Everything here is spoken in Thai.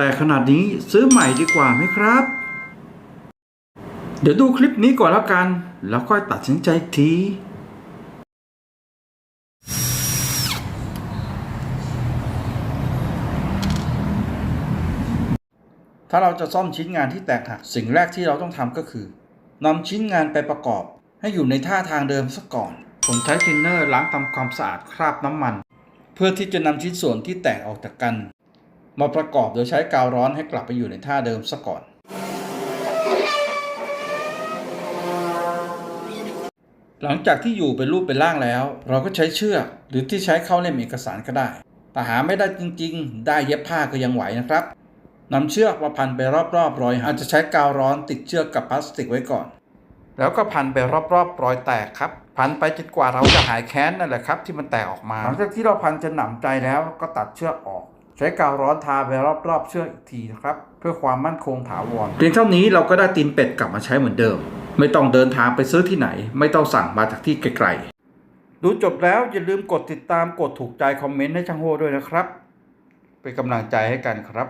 แต่ขนาดนี้ซื้อใหม่ดีกว่าไหมครับ เดี๋ยวดูคลิปนี้ก่อนแล้วกัน แล้วค่อยตัดสินใจอีกทีถ้าเราจะซ่อมชิ้นงานที่แตกหักสิ่งแรกที่เราต้องทำก็คือนำชิ้นงานไปประกอบ ให้อยู่ในท่าทางเดิมซะก่อน ผมใช้ทินเนอร์ล้างทำความสะอาดคราบน้ำมัน เพื่อที่จะนำชิ้นส่วนที่แตกออกจากกัน มาประกอบโดยใช้กาวร้อนให้กลับไปอยู่ในท่าเดิมซะก่อน หลังจากที่อยู่เป็นรูปเป็นร่างแล้ว เราก็ใช้เชือกหรือที่ใช้เข้าเล่มเอกสารก็ได้แต่หาไม่ได้จริงๆ ได้เย็บผ้าก็ยังไหวนะครับนำเชือกมาพันไปรอบๆรอยอาจจะใช้กาวร้อนติดเชือกกับพลาสติกไว้ก่อน แล้วก็พันไปรอบๆรอยแตกครับ พันไปจนกว่าเราจะหายแค้นนั่นแหละครับ ที่มันแตกออกมาหลังจากที่เราพันจนหนำใจแล้วก็ตัดเชือกออก ใช้กาวร้อนทาไปรอบๆเชือกอีกทีนะครับ เพื่อความมั่นคงถาวรเพียงเท่านี้เราก็ได้ตีนเป็ดกลับมาใช้เหมือนเดิม ไม่ต้องเดินทางไปซื้อที่ไหน ไม่ต้องสั่งมาจากที่ไกลๆดูจบแล้วอย่าลืมกดติดตามกดถูกใจคอมเมนต์ให้ช่างโฮด้วยนะครับ เป็นกำลังใจให้กันครับ